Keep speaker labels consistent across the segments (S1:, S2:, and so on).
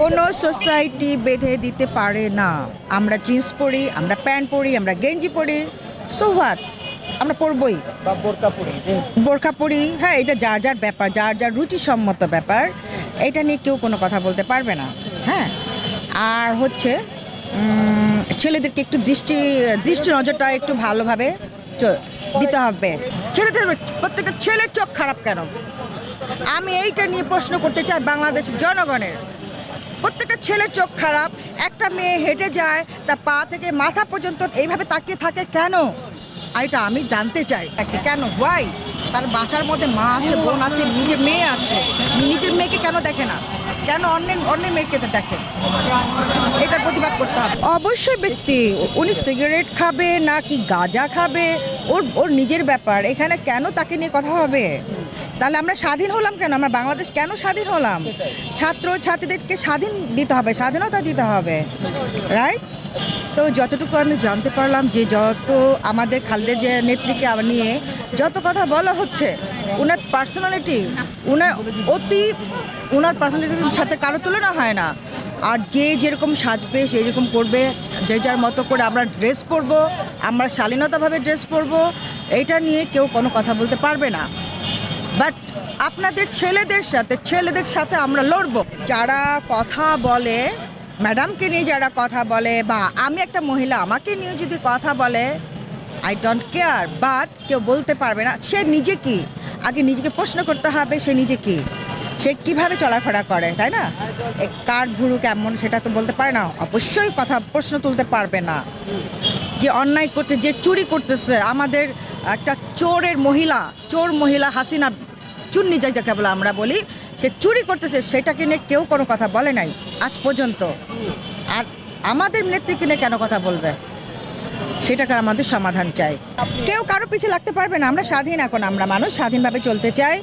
S1: কোনো সোসাইটি বেঁধে দিতে পারে না। আমরা জিন্স পরি আমরা প্যান্ট পরি আমরা গেঞ্জি পরি। সো হোয়াট আমরা পরবই। বোরখা পরি হ্যাঁ এটা যার যার ব্যাপার যার যার রুচিসম্মত ব্যাপার এটা নিয়ে কেউ কোনো কথা বলতে পারবে না হ্যাঁ। আর হচ্ছে ছেলেদেরকে একটু দৃষ্টি দৃষ্টি নজরটা একটু ভালোভাবে দিতে হবে। ছেলেদের প্রত্যেকটা ছেলের চোখ খারাপ কেন? আমি এইটা নিয়ে প্রশ্ন করতে চাই বাংলাদেশের জনগণের। প্রত্যেকটা ছেলের চোখ খারাপ, একটা মেয়ে হেঁটে যায়, তার পা থেকে মাথা পর্যন্ত এইভাবে তাকিয়ে থাকে কেন? আর এটা আমি জানতে চাই কেন? ওয়াই তার বাসার মধ্যে মা আছে, বোন আছে, নিজের মেয়ে আছে। নিজের মেয়েকে কেন দেখে না? কেন অন্যের অন্যের মেয়েকে দেখে? এটা প্রতিবাদ করতে হবে। অবশ্যই ব্যক্তি, উনি সিগারেট খাবে না কি গাঁজা খাবে? ওর ওর নিজের ব্যাপার, এখানে কেন তাকে নিয়ে কথা হবে? তাহলে আমরা স্বাধীন হলাম কেন? আমরা বাংলাদেশ কেন স্বাধীন হলাম? ছাত্র ছাত্রীদেরকে স্বাধীন দিতে হবে, স্বাধীনতা দিতে হবে রাইট তো যতটুকু আমি জানতে পারলাম যে যত আমাদের খালেদা যে নেত্রীকে নিয়ে যত কথা বলা হচ্ছে ওনার পার্সোনালিটি ওনার অতি ওনার পার্সোনালিটির সাথে কারও তুলনা হয় না। আর যে যেরকম সাজবে, সে যেরকম করবে, যে যার মতো করে আমরা ড্রেস পরবো, আমরা শালীনতাভাবে ড্রেস পরবো এইটা নিয়ে কেউ কোনো কথা বলতে পারবে না। বাট আপনাদের ছেলেদের সাথে ছেলেদের সাথে আমরা লড়বো। যারা কথা বলে ম্যাডামকে নিয়ে যারা কথা বলে বা আমি একটা মহিলা, আমাকে নিয়ে যদি কথা বলে আই ডোন্ট কেয়ার বাট কেউ বলতে পারবে না, সে নিজে কি? আগে নিজেকে প্রশ্ন করতে হবে, সে নিজে কি? সে কীভাবে চলাফেরা করে, তাই না? কার ভুরু কেমন সেটা তো বলতে পারে না, অবশ্যই কথা, প্রশ্ন তুলতে পারবে না। যে অন্যায় করছে, যে চুরি করতেছে, আমাদের একটা চোরের মহিলা, চোর মহিলা হাসিনা চুন্নি যাকে বলে আমরা বলি, সে চুরি করতেছে, সেটাকে নিয়ে কেউ কোনো কথা বলে নাই আজ পর্যন্ত। আর আমাদের নেত্রীকে নিয়ে কেন কথা বলবে? সেটাকে আমাদের সমাধান চাই। কেউ কারও পিছিয়ে লাগতে পারবে না, আমরা স্বাধীন এখন, আমরা মানুষ স্বাধীনভাবে চলতে চাই।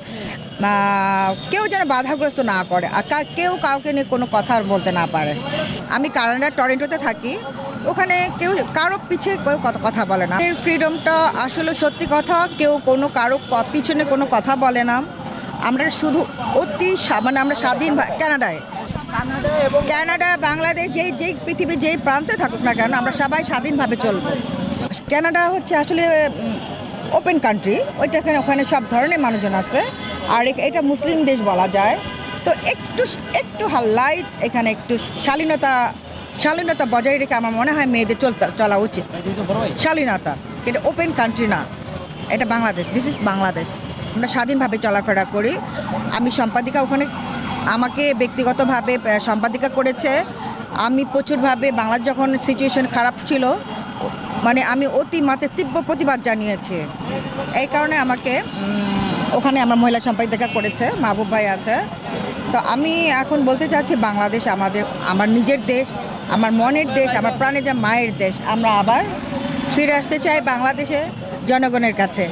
S1: কেউ যেন বাধাগ্রস্ত না করে, আর কেউ কাউকে নিয়ে কোনো কথা বলতে না পারে। আমি কানাডার টরেন্টোতে থাকি, ওখানে কেউ, কারও পিছিয়ে কেউ কথা বলে না। ফ্রিডমটা আসলে সত্যি কথা, কেউ কোনো কারও পিছনে কোনো কথা বলে না। আমরা শুধু অতি মানে আমরা স্বাধীন কানাডায়।
S2: কানাডা,
S1: বাংলাদেশ যেই যেই পৃথিবীর যেই প্রান্তে থাকুক না কেন, আমরা সবাই স্বাধীনভাবে চলবো। কানাডা হচ্ছে আসলে ওপেন কান্ট্রি ওইটাখানে ওখানে সব ধরনের মানুষজন আছে। আর এটা মুসলিম দেশ বলা যায়। তো একটু একটু লাইট এখানে একটু শালীনতা শালীনতা বজায় রেখে আমার মনে হয় মেয়েদের চলতে, চলা উচিত। শালীনতা এটা ওপেন কান্ট্রি না। এটা বাংলাদেশ দিস ইজ বাংলাদেশ। আমরা স্বাধীনভাবে চলাফেরা করি। আমি সম্পাদিকা ওখানে আমাকে ব্যক্তিগতভাবে সম্পাদিকা করেছে। আমি প্রচুরভাবে বাংলার যখন সিচুয়েশন খারাপ ছিল মানে আমি অতি মাতে তীব্র প্রতিবাদ জানিয়েছি। এই কারণে আমাকে ওখানে আমার মহিলা সম্পাদিকা করেছে, মাহবুব ভাই আছে। তো আমি এখন বলতে চাচ্ছি, বাংলাদেশ আমাদের, আমার নিজের দেশ, আমার মনের দেশ, আমার প্রাণে যা মায়ের দেশ, আমরা আবার ফিরে আসতে চাই বাংলাদেশে জনগণের কাছে।